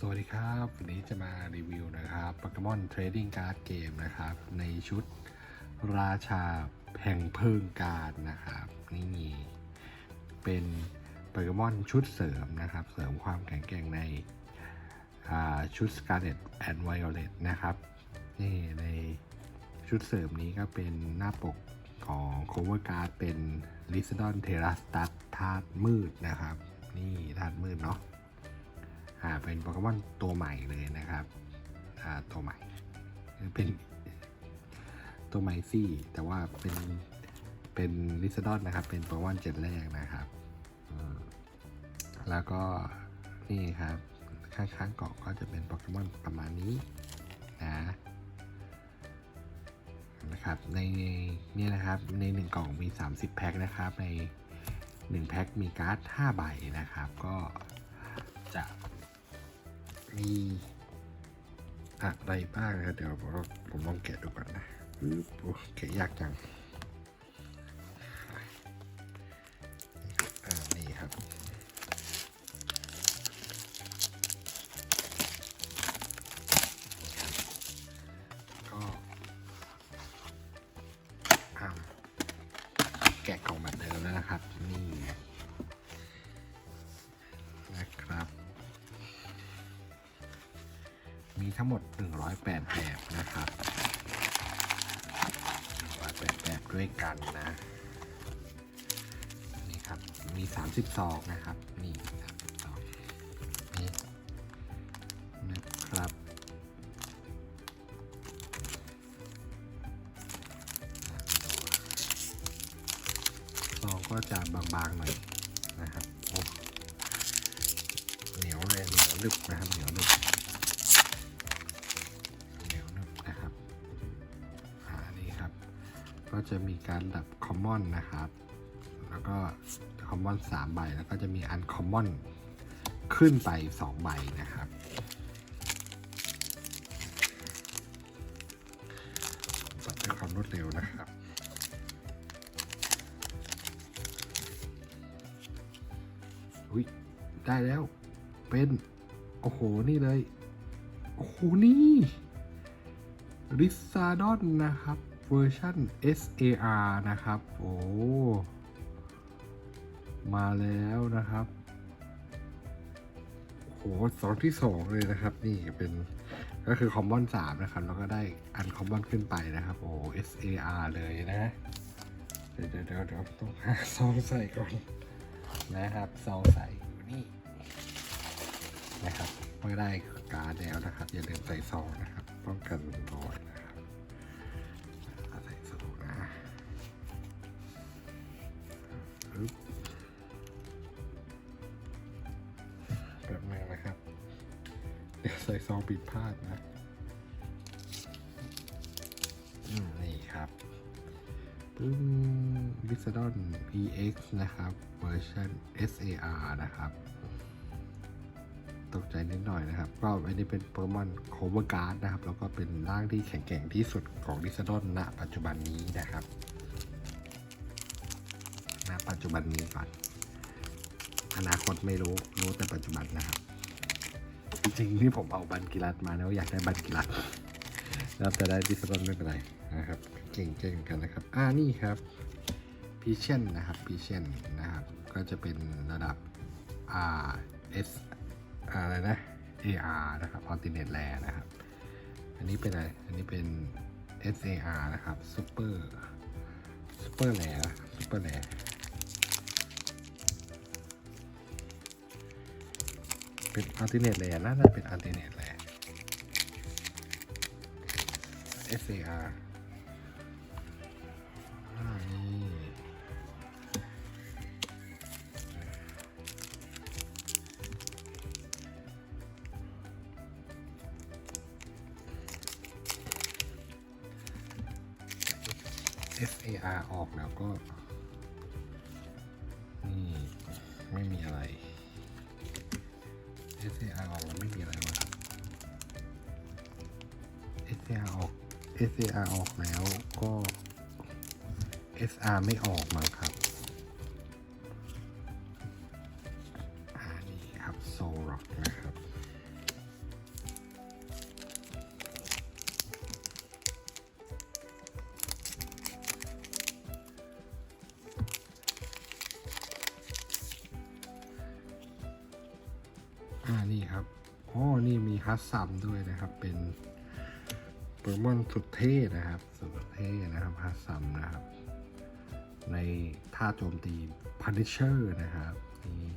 สวัสดีครับ วันนี้จะมารีวิวนะครับโปเกมอนเทรดดิ้งการ์ดเกมนะครับ ในชุดราชาแห่งเพิงการนะครับ นี่เป็นโปเกมอนชุดเสริมนะครับ เสริมความแข็งแกร่งในอ่าชุด Scarlet and Violet นะครับ นี่ในชุดเสริมนี้ก็เป็นหน้าปกของ cover card เป็น l i s d o n t e r a s t a s ธาตุมืดนะครับ นี่ธาตุมืดเนาะ เป็นโปเกมอนตัวใหม่เลยนะครับอ่าตัวใหม่ เป็นตัวใหม่ซี่ แต่ว่าเป็นเป็นลิซดอนนะครับ เป็นโปเกมอนเจ็ดแรกนะครับอแล้วก็นี่ครับ ข้างๆกล่องก็จะเป็นโปเกมอนประมาณนี้นะนะครับในนี่นะครับในหนึ่งกล่องมี 30 แพ็คนะครับ ใน 1 แพ็คมีการ์ด5ใบนะครับ ก็จะ มีอะไรบ้างนะครับเดี๋ยวผมผมลองแกะดูก่อนนะปึ๊บโอ้แกะยากจังอ่านี่ครับก็แกะกล่องแบบเดิมแล้วนะครับ นี่ ทั้งหมด 108 แบบนะครับ108แบบด้วยกันนะ นี่ครับ มี 32 นะครับ นี่32นี่นะครับซองก็จะบางๆหน่อยนะครับ เหนียวเลยเหนียวลึบนะครับ เหนียวลึบ จะมีการดับคอมมอนนะครับ แล้วก็คอมมอนสามใบ แล้วก็จะมีอันคอมมอนขึ้นไปสองใบนะครับ ตัดด้วยความรวดเร็วนะครับอุ้ยได้แล้ว เป็น โอ้โห นี่เลย โอ้โห นี่ริซาดอนนะครับ เวอร์ชัน SAR นะครับ โอ้ มาแล้วนะครับโอ้โหสองที่สองเลยนะครับ นี่เป็นก็คือคอมมอนสามนะครับ แล้วก็ได้อันคอมมอนขึ้นไปนะครับ โอ้ SAR เลยนะ เดี๋ยวเดี๋ยวเดี๋ยวต้องหาซองใส่ก่อนนะครับซองใส่อยู่นี่นะครับเมื่อได้การแล้วนะครับ อย่าลืมใส่ซองนะครับ ป้องกันรอยนะ ใส่ซองผิดพลาดนะอืมนี่ครับปึ้ง v i s d o n EX นะครับเวอร์ชัน SAR นะครับ ตกใจนิดหน่อยนะครับ ก็อันนี้เป็นโปเกมอนโคเวอร์การ์ดนะครับ แล้วก็เป็นร่างที่แข็งแกร่งที่สุดของดิสดอนณปัจจุบันนี้นะครับณปัจจุบันนี้ก่อน อนาคตไม่รู้ รู้แต่ปัจจุบันนะครับ จริงๆที่ผมเอาบันกิรัตมาแล้วอยากได้บันกิรัตแล้วแต่ได้ดิสดอนไม่เป็นไรนะครับเก่งๆกันนะครับ อ่านี่ครับพีเชนนะครับพีเชนนะครับ ก็จะเป็นระดับ R S อะไรนะ AR นะครับ Alternate Rare นะครับ อันนี้เป็นอะไร อันนี้เป็น SAR นะครับ Super Super Rare Super Rare ็นอัลติเนตเลยน่าจะเป็นอัลติเนตเลย SAR SAR ออกแล้วก็ SR ไม่ออกมั้งครับอันนี้ครับโซล็อกนะครับ อ่านี่ครับอ๋อนี่มีฮัสซัมด้วยนะครับเป็น เกมอนสุดเท่นะครับ สุดเท่นะครับฮัสซัมนะครับ ในท่าโจมตีพัน i เชอร์นะครับนี่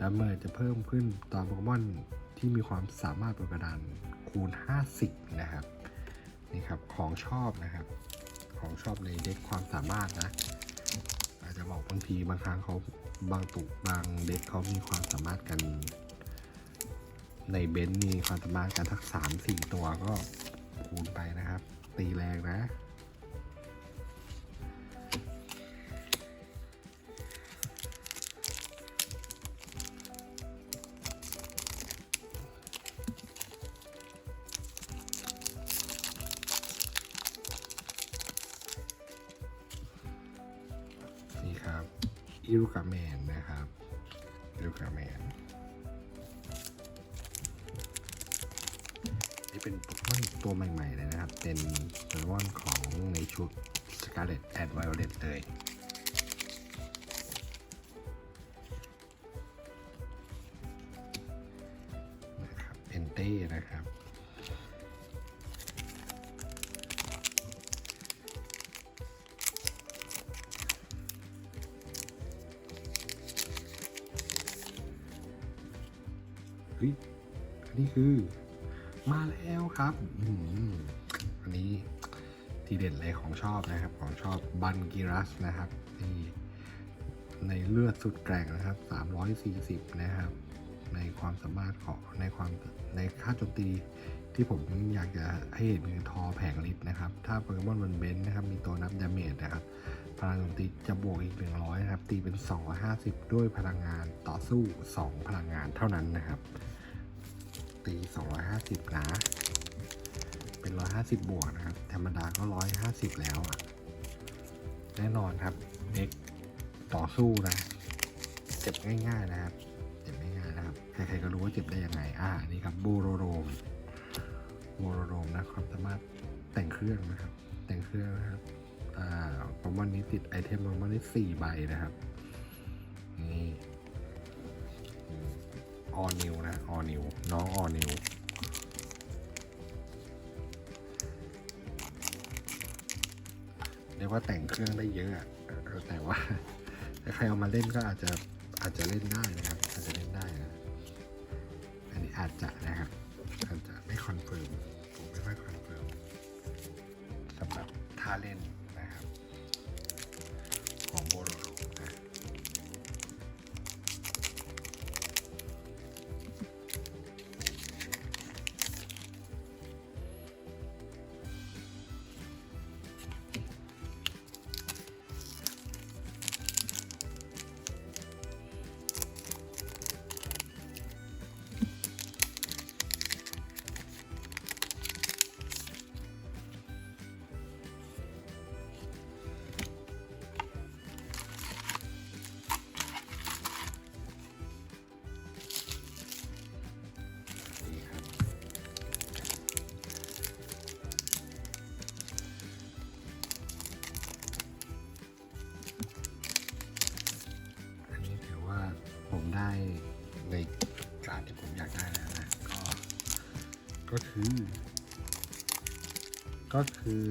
ดาเมจจะเพิ่มขึ้นตอนโปเกมอนที่มีความสามารถบนกระดานคูณ 50 นะครับ นี่ครับ ของชอบนะครับ ของชอบในเด็กความสามารถนะ อาจจะบอกบางทีบางครั้งเขาบางตุกบางเด็กเขามีความสามารถกันในเบนซ์มีความสามารถกันทักสามสี่ตัวก็ คูณไปนะครับ ตีแรงนะ นี่ครับ อิรุกาแมนนะครับ อิรุกาแมน นี่เป็นโปเกมอนตัวใหม่ ๆ เลยนะครับ เป็นโปเกมอนของในชุด Scarlet and Violet เลย นะครับเอนเต้นะครับเฮ้ยอันนี้คือ มาแล้วครับอันนี้ทีเด็ดเลยของชอบนะครับ ของชอบบันกิรัสนะครับนี่ในเลือดสุดแกร่งนะครับ 340 นะครับ ในความสามารถของในความในค่าโจมตีที่ผมอยากจะให้เห็นคือทอแผงลิตนะครับ ถ้าโปเกมอนมันเบนนะครับ มีตัวนับดาเมจนะครับ พลังโจมตีจะบวกอีก 100 นะครับ ตีเป็น 250 ด้วยพลังงานต่อสู้ 2 พลังงานเท่านั้นนะครับ ตี 250 นะ เป็น 150 บวกนะครับ ธรรมดาก็ 150 แล้วอะแน่นอนครับเด็กต่อสู้นะ เจ็บง่ายๆนะครับ เจ็บง่ายๆนะครับ ใครๆก็รู้ว่าเจ็บได้ยังไง อ่า นี่ครับโบโรโรมโบโรโรมนะครับ สามารถแต่งเครื่องนะครับ แต่งเครื่องนะครับ อ่าโปรโมอนนี้ติดไอเทมโปรโมอนนี้สี่ใบนะครับ นี่ ออนิวนะออนิวน้องออนิวเรียกว่าแต่งเครื่องได้เยอะแต่ว่าถ้าใครเอามาเล่นก็อาจจะอาจจะเล่นได้นะครับ อาจจะเล่นได้นะอันนี้อาจจะนะครับอาจจะไม่คอนเฟิร์มผมไม่ค่อยคอนเฟิร์มสำหรับท่าเล่น ที่ผมอยากได้แล้วนะก็ก็คือ ก็คือ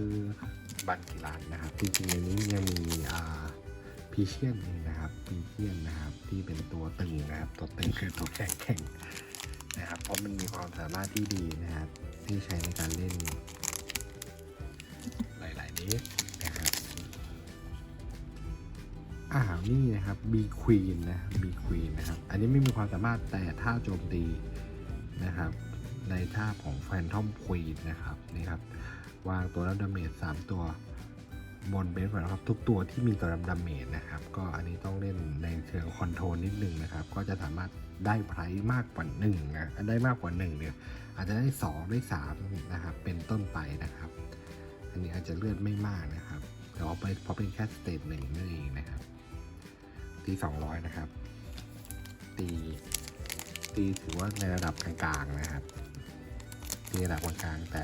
บันกิรันนะครับ จริงๆในนี้ยังมีอ่าพีเชียนนะครับพีเชียนนะครับ ที่เป็นตัวตึงนะครับ ตัวตึงคือตัวแข็งแข็งนะครับ เพราะมันมีความสามารถที่ดีนะครับ ที่ใช้ในการเล่น หลายๆเด็กน อ่านี่นะครับ B Queen นะบ B Queen นะครับ อันนี้ไม่มีความสามารถแต่ถ้าโจมตีนะครับ ในท่าของ Phantom Queen นะครับนี่ครับ วางตัวรับดาเมจ3ตัวบนเบสก่อนครับทุกตัวที่มีตัวรับดาเมจนะครับ ก็อันนี้ต้องเล่นในเชิงคอนโทรลนิดนึงนะครับ ก็จะสามารถได้ไพรมากกว่า1นะได้มากกว่า1เนี่ยอาจจะได้ 2 ได้ 3 นะครับ เป็นต้นไปนะครับ อันนี้อาจจะเลือดไม่มากนะครับแต่ว่าไปเพราะเป็นแค่สเตจหนึ่งนั่นเองนะครับ ตี200 นะครับ ตี ตีถือว่าในระดับกลางๆนะครับ ตีระดับกลางๆแต่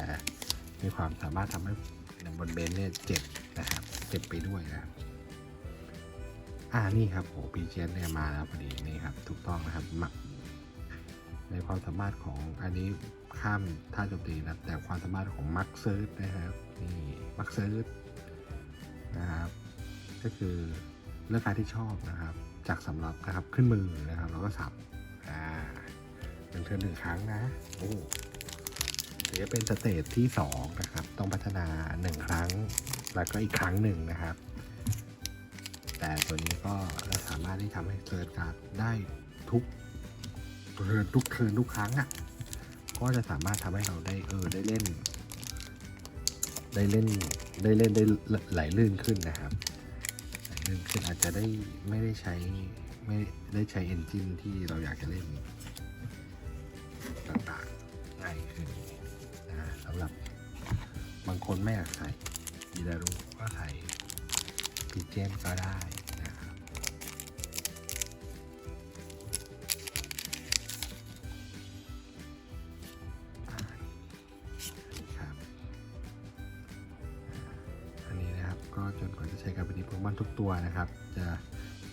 มีความสามารถทำให้บนเบนเนี่ยเจ็บนะครับ เจ็บไปด้วยนะครับอ่านี่ครับโหปีเจนเนี่ยมาแล้วพอดีนี่ครับ ถูกต้องนะครับมาในความสามารถของอันนี้ข้ามท่าโจมตีนะแต่ความสามารถของมักเซิร์นะครับนี่มักเซิร์นะครับ ก็คือ เลือกการที่ชอบนะครับ จากสำรับนะครับขึ้นมือนะครับแล้วก็สับอ่าหนึ่งเทิร์นหนึ่งครั้งนะโอ้เดี๋ยวเป็นสเตจที่สองนะครับ ต้องพัฒนาหนึ่งครั้ง แล้วก็อีกครั้งหนึ่งนะครับ แต่ตัวนี้ก็สามารถที่ทำให้เซิร์ชการได้ทุกเทิร์นทุกเทินทุกครั้งอะ่ะก็จะสามารถทำให้เราได้เออได้เล่น ได้เล่นได้เล่นได้ไหลลื่นขึ้นนะครับ หลลื่นขึ้นอาจจะได้ไม่ได้ใช้ไม่ได้ใช้เอนจินที่เราอยากจะเล่นต่างๆง่ายขึ้นนะสำหรับบางคนไม่อยากใส่ยีดารุก็ใส่พีเจนก็ได้ ทุกตัวนะครับ จะ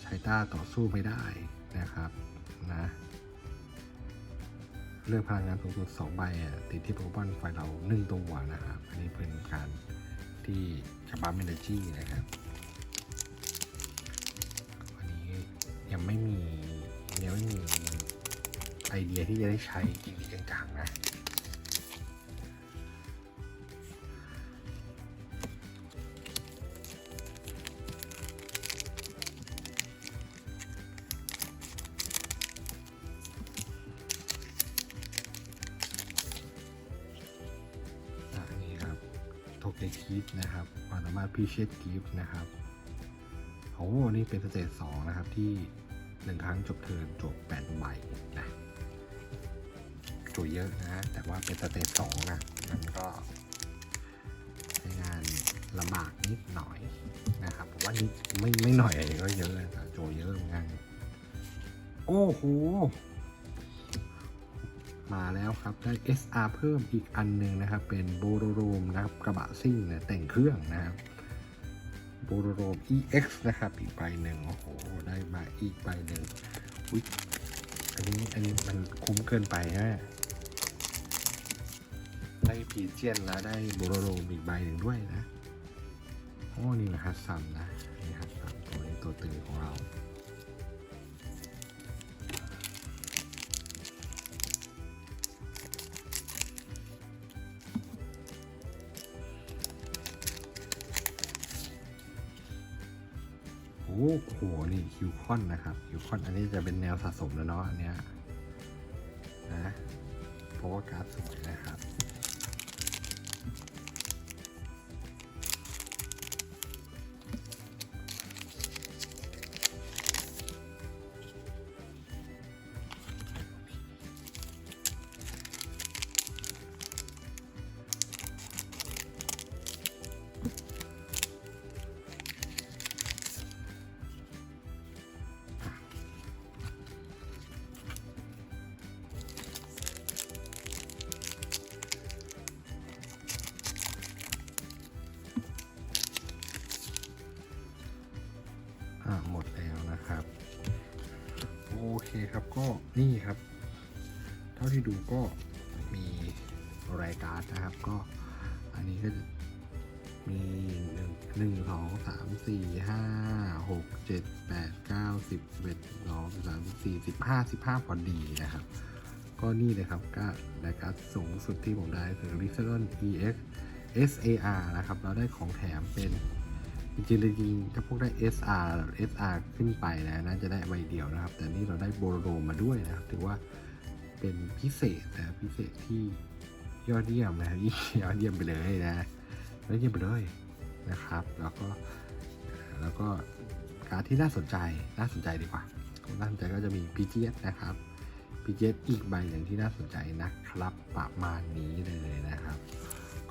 ใช้ต้าต่อสู้ไม่ได้นะครับนะเรื่องพลังงานสูงสุด2ใบติดที่โปรแกรมไฟเราหนึ่งตัวนะครับ อันนี้เป็นการที่จะบัมเอเนจีนะครับวันนี้ยังไม่มียังไม่มีไอเดียที่จะได้ใช้จริงๆจังๆนะ ความสามารถพิเชตกิฟนะครับโอ้โหนี่เป็นสเตจสองนะครับที่หนึ่งครั้งจบเทิร์นจบแปดใบนะจบเยอะนะ แต่ว่าเป็นสเตจสองนะ มันก็ใช้งานลำบากนิดหน่อยนะครับผมว่านิดไม่ไม่หน่อยก็เยอะนะโจเยอะเหมือนกันโอ้โห มาแล้วครับได้ SR เพิ่มอีกอันหนึ่งนะครับ เป็นโบโรโรมนะครับกระบะซิ่งนี่ยแต่งเครื่องนะครับ บโรโรม EX นะครับ อีกใบหนึ่งโอ้โห ได้มาอีกใบหนึ่งอุ๊ยอันนี้อันนี้มันคุ้มเกินไปฮะได้พีเจียนแล้วได้โบโรโรมอีกใบหนึ่งด้วยนะโอ้นี่แหละฮัสซัมนะนี่ฮัสซัมตัวนี้ตัวตึงของเรา โอ้โหนี่คิวคอนนะครับคิวคอนอันนี้จะเป็นแนวสะสมแล้วเนาะอันเนี้ยนะเพราะว่าการ์ดสวยนะครับ ดูก็มีรายการนะครับก็อันนี้ก็จะมีหนึ่งหนึ่งสองสามสี่ห้าหกเจ็ดแปดเก้าสิบเอ็ดสองสามสี่สิบห้าสิบห้าพอดีนะครับ ก็นี่เลยครับก็รายการสูงสุดที่ผมได้คือ r i s e r o n EX SAR นะครับ เราได้ของแถมเป็นจริงๆจริงถ้าพวกได้ SR SR ขึ้นไปนะน่าจะได้ใบเดียวนะครับ แต่นี่เราได้โบโรโรมาด้วยนะครับถือว่า เป็นพิเศษนะพิเศษที่ยอดเยี่ยมนะยอดเยี่ยมไปเลยนะยอดเยี่ยมไปเลยนะครับ แล้วก็แล้วก็การที่น่าสนใจน่าสนใจดีกว่าน่าสนใจก็จะมี PGS นะครับ PGS อีกใบหนึ่งที่น่าสนใจนะครับประมาณนี้เลยนะครับ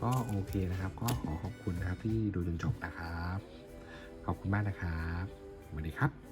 ก็โอเคนะครับ ก็ขอขอบคุณนะครับที่ดูจนจบนะครับ ขอบคุณมากนะครับสวัสดีครับ